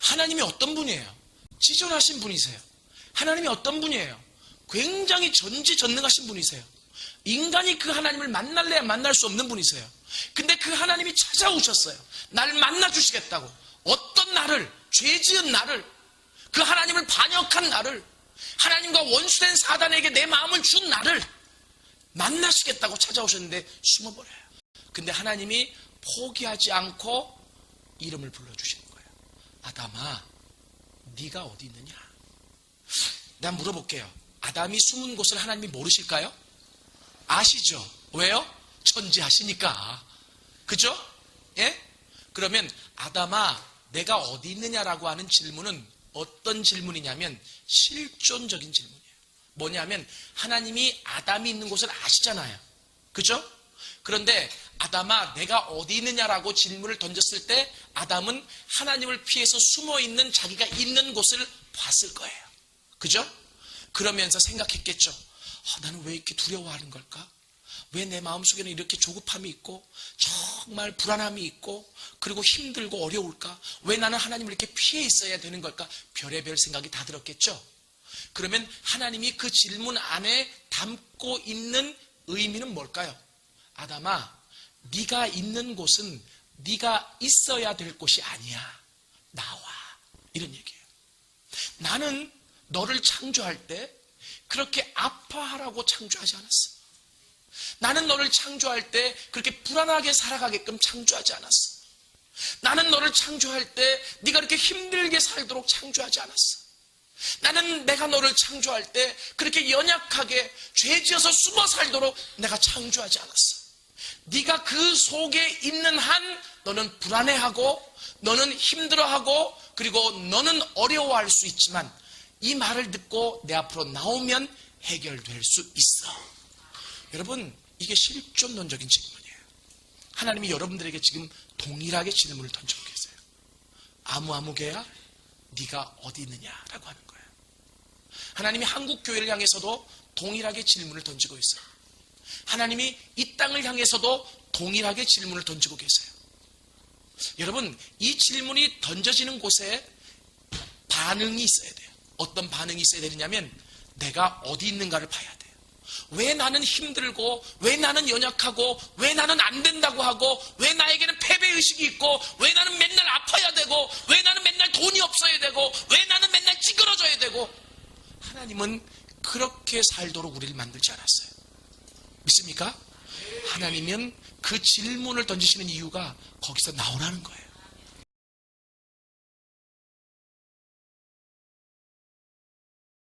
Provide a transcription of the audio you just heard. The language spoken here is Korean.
하나님이 어떤 분이에요? 지존하신 분이세요. 하나님이 어떤 분이에요? 굉장히 전지전능하신 분이세요. 인간이 그 하나님을 만날래야 만날 수 없는 분이세요. 근데 그 하나님이 찾아오셨어요. 날 만나 주시겠다고. 어떤 나를, 죄 지은 나를, 그 하나님을 반역한 나를, 하나님과 원수된 사단에게 내 마음을 준 나를 만나시겠다고 찾아오셨는데 숨어버려요. 근데 하나님이 포기하지 않고 이름을 거예요. 아담아, 네가 어디 있느냐? 난 물어볼게요. 아담이 숨은 곳을 하나님이 모르실까요? 아시죠? 왜요? 천지하시니까. 그죠? 예? 그러면 아담아, 내가 어디 있느냐라고 하는 질문은 어떤 질문이냐면 실존적인 질문이에요. 뭐냐면 하나님이 아담이 있는 곳을 아시잖아요. 그죠? 그런데 아담아 내가 어디 있느냐라고 질문을 던졌을 때 아담은 하나님을 피해서 숨어 있는 자기가 있는 곳을 봤을 거예요. 그죠? 그러면서 생각했겠죠. 아, 나는 왜 이렇게 두려워하는 걸까? 왜 내 마음속에는 이렇게 조급함이 있고 정말 불안함이 있고 그리고 힘들고 어려울까? 왜 나는 하나님을 이렇게 피해 있어야 되는 걸까? 별의별 생각이 다 들었겠죠. 그러면 하나님이 그 질문 안에 담고 있는 의미는 뭘까요? 아담아, 네가 있는 곳은 네가 있어야 될 곳이 아니야. 나와. 이런 얘기예요. 나는 너를 창조할 때 그렇게 아파하라고 창조하지 않았어. 나는 너를 창조할 때 그렇게 불안하게 살아가게끔 창조하지 않았어. 나는 너를 창조할 때 네가 그렇게 힘들게 살도록 창조하지 않았어. 나는 내가 너를 창조할 때 그렇게 연약하게 죄 지어서 숨어 살도록 내가 창조하지 않았어. 네가 그 속에 있는 한 너는 불안해하고 너는 힘들어하고 그리고 너는 어려워할 수 있지만 이 말을 듣고 내 앞으로 나오면 해결될 수 있어. 여러분 이게 실존론적인 질문이에요. 하나님이 여러분들에게 지금 동일하게 질문을 던지고 계세요. 아무 아무 개야 네가 어디 있느냐라고 하는 거예요. 하나님이 한국 교회를 향해서도 동일하게 질문을 던지고 있어요. 하나님이 이 땅을 향해서도 동일하게 질문을 던지고 계세요. 여러분, 이 질문이 던져지는 곳에 반응이 있어야 돼요. 어떤 반응이 있어야 되느냐면 내가 어디 있는가를 봐야 돼요. 왜 나는 힘들고, 왜 나는 연약하고, 왜 나는 안 된다고 하고, 왜 나에게는 패배의식이 있고, 왜 나는 맨날 아파야 되고, 왜 나는 맨날 돈이 없어야 되고, 왜 나는 맨날 찌그러져야 되고, 하나님은 그렇게 살도록 우리를 만들지 않았어요. 믿습니까? 하나님은 그 질문을 던지시는 이유가 거기서 나오라는 거예요.